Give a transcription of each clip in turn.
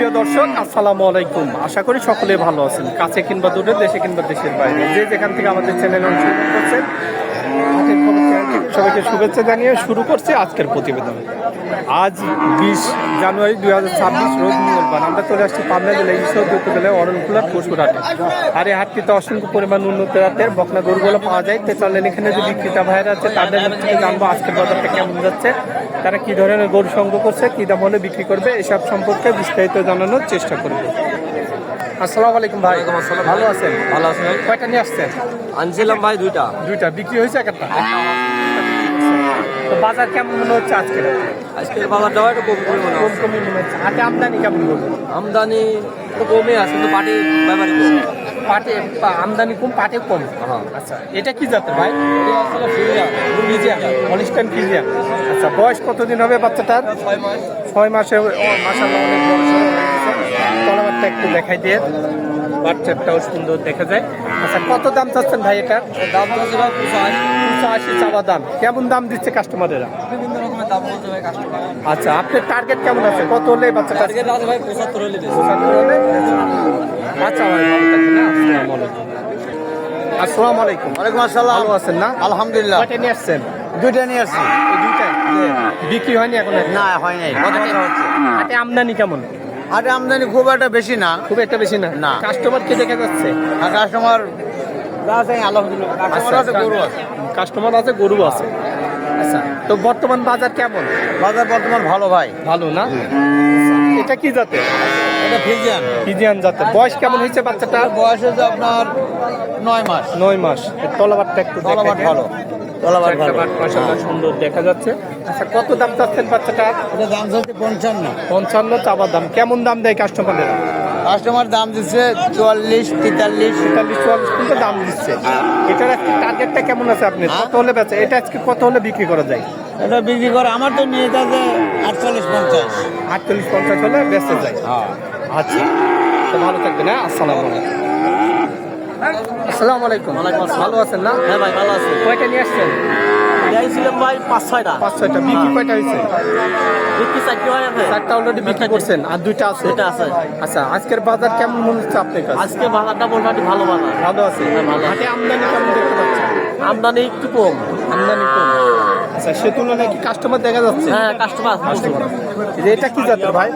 সুপ্রিয় দর্শক, আসসালামু আলাইকুম। আশা করি সকলে ভালো আছেন। কাছে কিংবা দূরে, দেশে কিংবা দেশের বাইরে। যে যেখান থেকে আমাদের চ্যানেল অংশগ্রহণ করছেন সবাইকে শুভেচ্ছা জানিয়ে শুরু করছে আজকের প্রতিবেদন। আজ বিশ জানুয়ারি দুই হাজার ছাব্বিশ রোজ মঙ্গলবার। আমরা চলে আসছি পাবনা জেলা ঈশ্বর উপজেলায় অরণখোলা পশুর হাটে আর এই হাটটিতে অসংখ্য পরিমাণ উন্নত রাতের বকনা গরুগুলো পাওয়া যায়। তো চলেন এখানে যে বিক্রেতা ভাইরা আছে, তাদের থেকে জানব আজকের বাজারটা কেমন যাচ্ছে। তারা কি ধরনের গরু সংগ্রহ করছে কি দাম হলে বিক্রি করবে এসব সম্পর্কে বিস্তারিত জানানোর চেষ্টা করবে। আসসালামু আলাইকুম ভাই। ভালো আছেন? ভালো আছেন ভাই? কয়টা নিয়ে আসছেন? আনছিলাম ভাই দুইটা। দুইটা। বিক্রি হয়েছে একটা? তো বাজার কেমন মনে হচ্ছে আজকে আজকের বাজারটা একটু কম মনে কম। কমই মনে হচ্ছে। হাতে আমদানি কেমন বলব আমদানি একটু কমই আছে কিন্তু পাটি ব্যাপারই কম পাটে আমদানি কম পাটে কম। আচ্ছা এটা কি জাতের ভাই? ফিজিয়ান হলিস্টান আচ্ছা বয়স কতদিন হবে বাচ্চাটার? ছয় মাস। মাসাল্লাহ অনেক তলাবারটা একটু দেখাই দিয়ে। বাচ্চাটাও সুন্দর দেখা যায়। আচ্ছা কত দাম চাচ্ছেন ভাই এটা? দাম চাওয়া দাম। কেমন দাম দিচ্ছে কাস্টমারেরা দাম কাস্টমার আচ্ছা আপনার টার্গেট কেমন আছে? কত হলে বাচ্চাটা টার্গেট আছে ভাই পঁচাত্তর হলে পঁচাত্তর হলে? আচ্ছা ভাই ভালো থাকবেন হ্যাঁ? আসসালামু আলাইকুম। আসসালামু আলাইকুম। ওয়ালাইকুম আসসালাম। ভালো আছেন না? আলহামদুলিল্লাহ। কয়টা নিয়ে আসছেন? দুইটা নিয়ে আসছি। এই দুইটাই বিক্রি হয়নি এখন না হয় নাই। হাটে আমদানি কেমন? হাটে আমদানি খুব একটা বেশি না। খুব একটা বেশি না? না। কাস্টমার কে দেখা যাচ্ছে? আর কাস্টমার আছে আলহামদুলিল্লাহ। কাস্টমার আছে গরু আছে। কাস্টমার আছে গরু আছে। আচ্ছা তো বর্তমান বাজার কেমন? বাজার বর্তমান ভালো ভাই। ভালো না? এটা কি জাতে? এটা ফিজিয়ান। ফিজিয়ান জাতে। বয়স কেমন হয়েছে বাচ্চাটা? বয়স হচ্ছে আপনার নয় মাস। নয় মাস। তলাবারটা একটু দেখাই ভালো। দেন। তলাবাট ভালো। বাট সুন্দর দেখা যাচ্ছে। আচ্ছা কত দাম চাচ্ছেন বাচ্চাটা? এটা দাম পঞ্চান্ন। পঞ্চান্ন চাবার দাম। কেমন দাম দেয় কাস্টমারেরা কাস্টমার দাম দিচ্ছে চুয়াল্লিশ তেতাল্লিশ তেতাল্লিশ চুয়াল্লিশ পর্যন্ত দাম দিচ্ছে। এটার একটা টার্গেটটা কেমন আছে আপনি? হ্যাঁ? কত হলে বেচা এটা আজকে কত হলে বিক্রি করা যায়? এটা বিক্রি করে আমার তো নিয়ে যাচ্ছে আটচল্লিশ পঞ্চাশ। আটচল্লিশ পঞ্চাশ হলে বেচা যায়। হ্যাঁ। আচ্ছা। তো ভালো থাকবেন হ্যাঁ? আসসালামু আলাইকুম। আসসালামু আলাইকুম। ভালো আছেন না? হ্যাঁ ভাই ভালো আছে। কয়টা নিয়ে আসছেন? ভাই পাঁচ ছয়টা। পাঁচ ছয়টা বিক্রি কয়টা হয়েছে? বিক্রি চারটে ভাই আছে চারটা অলরেডি বিক্রি করছেন আর দুইটা আছে? দুইটা আছে। আচ্ছা আজকের বাজার কেমন মনে হচ্ছে আপনার কাছে? আজকে বাজারটা মোটামুটি ভালো বাজার। ভালো আছে? হ্যাঁ, ভালো। হাটে আমদানি কেমন দেখতে পাচ্ছেন? আমদানি একটু কম। আমদানি কম। আচ্ছা সে তুলনায় কি কাস্টমার দেখা যাচ্ছে? হ্যাঁ কাস্টমার এটা কি জাতের ভাই?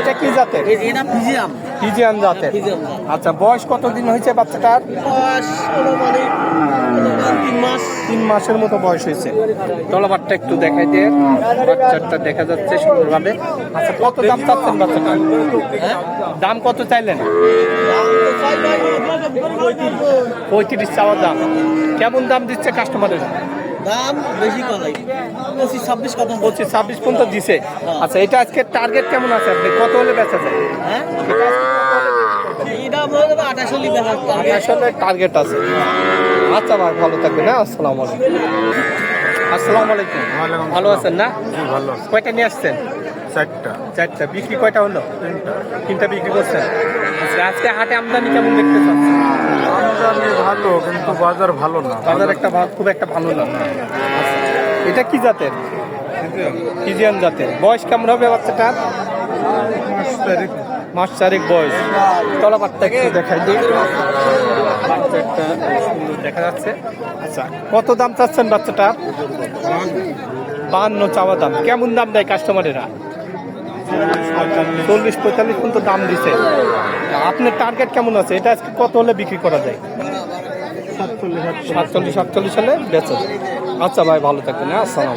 এটা কি জাতের? এটা ফিজিয়াম ফিজিয়ান জাতের। আচ্ছা বয়স কতদিন হয়েছে বাচ্চাটার? তিন মাস। তিন মাসের মতো বয়স হয়েছে। তলাবারটা একটু দেখাই দিয়ে বাচ্চাটা দেখা যাচ্ছে সুন্দরভাবে। আচ্ছা কত দাম চাচ্ছেন বাচ্চাটা হ্যাঁ? দাম কত চাইলেন? পঁয়ত্রিশ চাওয়ার দাম। কেমন দাম দিচ্ছে কাস্টমারের দাম বেশি পঁচিশ ছাব্বিশ কত? পঁচিশ ছাব্বিশ পর্যন্ত দিছে। আচ্ছা এটা আজকে টার্গেট কেমন আছে আপনি? কত হলে বেচা যায়? হ্যাঁ? হলে টার্গেট আছে। আচ্ছা ভাই ভালো থাকবেন হ্যাঁ? আসসালামু আলাইকুম। আসসালামু আলাইকুম। ভালো আছেন না? ভালো কয়টা নিয়ে আসছেন? চারটা। চারটা। বিক্রি কয়টা হলো? তিনটা বিক্রি করছেন আচ্ছা আজকে হাটে আমদানি কেমন দেখতে চাচ্ছেন আমদানি ভালো কিন্তু বাজার ভালো না। বাজার একটা খুব একটা ভালো না। আচ্ছা এটা কি জাতের? ফিজিয়ান জাতের। বয়স কেমন হবে বাচ্চাটার? মাস চারেক বয়স। তলাপাটটা একটু দেখাই দিই। বাচ্চাটা সুন্দর দেখা যাচ্ছে। আচ্ছা কত দাম চাচ্ছেন বাচ্চাটা? বাহান্ন চাওয়া দাম। কেমন দাম দেয় কাস্টমারেরা চল্লিশ পঁয়তাল্লিশ পর্যন্ত দাম দিচ্ছে আপনার টার্গেট কেমন আছে? এটা আজকে কত হলে বিক্রি করা যায়? সাতচল্লিশ সাতচল্লিশ হলে বেচা যায়। আচ্ছা ভাই ভালো থাকবেন হ্যাঁ আসসালাম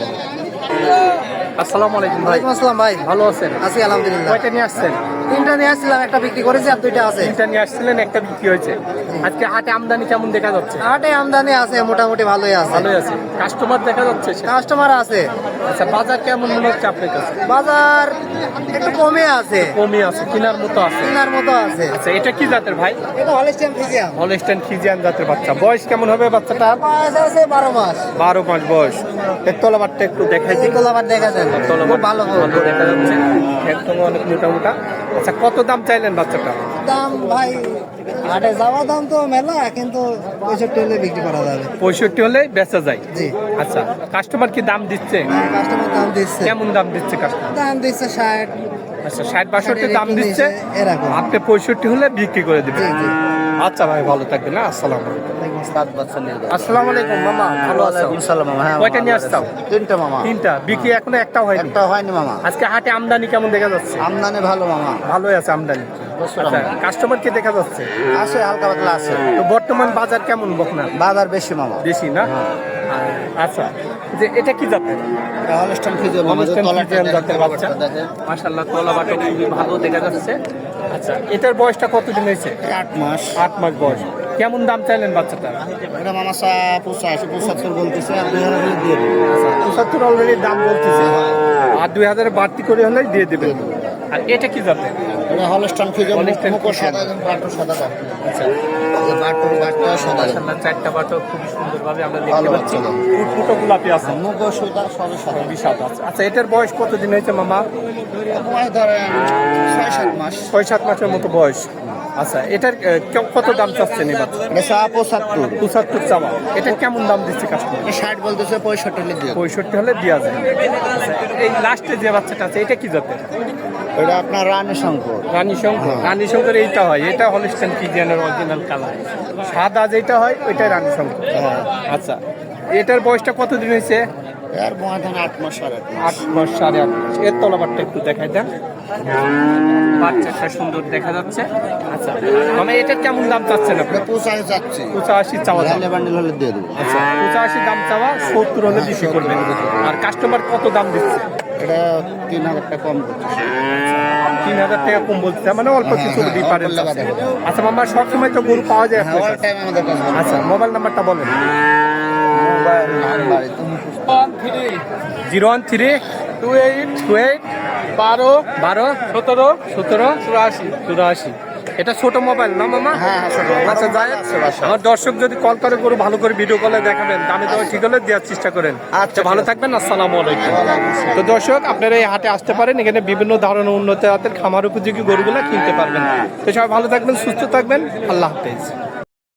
আসসালামু আলাইকুম ভাই। আসসালাম ভাই। ভালো আছেন? আছি আলহামদুলিল্লাহ। কয়টা নিয়ে আসছেন? তিনটা নিয়ে আসছিলাম একটা বিক্রি করেছি আর দুইটা আছে। তিনটা নিয়ে আসছিলেন একটা বিক্রি হয়েছে। আজকে হাটে আমদানি কেমন দেখা যাচ্ছে? হাটে আমদানি আছে মোটামুটি ভালোই আছে। ভালোই আছে। কাস্টমার দেখা যাচ্ছে কাস্টমার আছে। আচ্ছা বাজার কেমন মনে হচ্ছে আপনার কাছে? বাজার একটু কমে আছে। কমই আছে কেনার মতো আছে। কেনার মতো আছে। আচ্ছা এটা কি জাতের ভাই? এটা হলিস্টিয়ান ফিজিয়াম হলস্টাইন ফিজিয়ান জাতের বাচ্চা। বয়স কেমন হবে বাচ্চাটা বয়স আছে বারো মাস। বারো মাস বয়স। এর তলাবারটা একটু দেখাই দিই এগুলো আবার দেখা যায় তলাবার ভালো ভালো দেখা যাচ্ছে। একদম অনেক মোটা মোটা আচ্ছা কত দাম চাইলেন বাচ্চাটা? দাম ভাই হাটে যাওয়া দাম তো মেলা কিন্তু পঁয়ষট্টি হলে বিক্রি করা যাবে। পঁয়ষট্টি হলে বেচা যায়? জি। আচ্ছা কাস্টমার কি দাম দিচ্ছে? কাস্টমার দাম দিচ্ছে। কেমন দাম দিচ্ছে কাস্টমার দাম দিচ্ছে ষাট। আচ্ছা ষাট বাষট্টি দাম দিচ্ছে। এরকম। আপনি পঁয়ষট্টি হলে বিক্রি করে দেবেন। আচ্ছা ভাই ভালো থাকবেন না আসসালাম যাও। আসসালামু। আলাইকুম মামা। ভালো আছো? সালাম মামা। হ্যাঁ কয়টা নিয়ে আসতাম? আছি। তিনটা মামা। তিনটা। বিক্রি এখনও একটাও হয়নি? একটা হয়নি মামা। আজকে হাটে আমদানি কেমন দেখা যাচ্ছে? আমদানি ভালো মামা। ভালোই আছে আমদানি। কাস্টমার কে দেখা যাচ্ছে? আছে হালকা পাতলা আছে। তো বর্তমান বাজার কেমন বকনা বাজার বেশি মামা। বেশি না? আচ্ছা যে এটা কি জাতের? অনুষ্ঠান জাতের বাচ্চা। মাশাআল্লাহ তলা বাটা খুবই ভালো দেখা যাচ্ছে। আচ্ছা এটার বয়সটা কতদিন হয়েছে? আট মাস। আট মাস বয়স। কেমন দাম চাইলেন বাচ্চাটা? এটা মামা চা পঁচাশি পঁচাত্তর বলতেছে আর দুই হাজার করে দিয়ে দেবো। পঁচাত্তর অলরেডি দাম বলতেছে। আর দুই হাজার বাড়তি করে হলে দিয়ে দেবেন আর এটা কি যাবে এটা হলস্টান ফিজিও হলস্টাইন মুখ ফ্রিজিয়ান। সাদা একদম বাটু সাদা আচ্ছা। বাটুর বাটটা সাদা। মাশাআল্লাহ চারটা বাটো খুব সুন্দরভাবে আমরা দেখতে পাচ্ছি। ফুটফুটো গোলাপি আছে। মুখ সাদা সবই সাদা। বিশাল আছে। আচ্ছা এটার বয়স কতদিন হয়েছে মামা? তোমার ধরেন ছয় সাত মাস। ছয় সাত মাসের মতো বয়স। আচ্ছা এটার কত দাম চাচ্ছেন এবার? চা পঁচাত্তর। পঁচাত্তর চাওয়া। এটা কেমন দাম দিচ্ছে কাস্টমার ষাট বলতেছে পঁয়ষট্টি হলে দিয়ে পঁয়ষট্টি হলে দেওয়া যায়। আচ্ছা, এই লাস্টে যে বাচ্চাটা আছে এটা কি জাতের? এটা আপনার রানী শঙ্কর। রানী শঙ্কর। রানী শঙ্কর এইটা হয়। এটা হলিস্টান ফিজিয়ানের অরিজিনাল কালার সাদা যেটা হয় ওইটাই রানী শঙ্কর। হ্যাঁ। আচ্ছা এটার বয়সটা কতদিন হয়েছে? এর আট মাস সাড়ে আট মাস। সাড়ে আট মাস। এর তলাবারটা একটু দেখাই দেন। বাচ্চাটা সুন্দর দেখা যাচ্ছে। আচ্ছা মানে এটার কেমন দাম চাচ্ছেন আপনি? এটা পঁচাশি যাচ্ছে পঁচাশি চাওয়া দাম। বান্ডেল হলে দিয়ে দেবো। আচ্ছা পঁচাশি দাম চাওয়া সত্তর হলে করবেন। আর কাস্টমার কত দাম দিচ্ছে? এটা তিন হাজার টাকা কম তিন হাজার টাকা কম বলছে মানে অল্প হ্যাঁ, কিছু হ্যাঁ, ডিফারেন্স হবে। আচ্ছা মামা সবসময় তো গরু পাওয়া যায় হ্যাঁ আপনার অল কাছে। টাইম আমাদের কাছে। আচ্ছা মোবাইল নাম্বারটা বলেন। মোবাইল নাম্বার তুমি zero one three two eight two eight বারো বারো সতেরো সতেরো চুরাশি। চুরাশি। এটা ছোট মোবাইল না মামা? হ্যাঁ হ্যাঁ আচ্ছা যাই আমার দর্শক যদি কল করে গরু ভালো করে ভিডিও কলে দেখাবেন দামে দেওয়া ঠিক হলে দেওয়ার চেষ্টা করেন। আচ্ছা, ভালো থাকবেন আসসালামু আলাইকুম। তো দর্শক আপনারা এই হাটে আসতে পারেন এখানে বিভিন্ন ধরনের উন্নত জাতের খামার উপযোগী গরুগুলো কিনতে পারবেন। তো সবাই ভালো থাকবেন সুস্থ থাকবেন। আল্লাহ হাফেজ।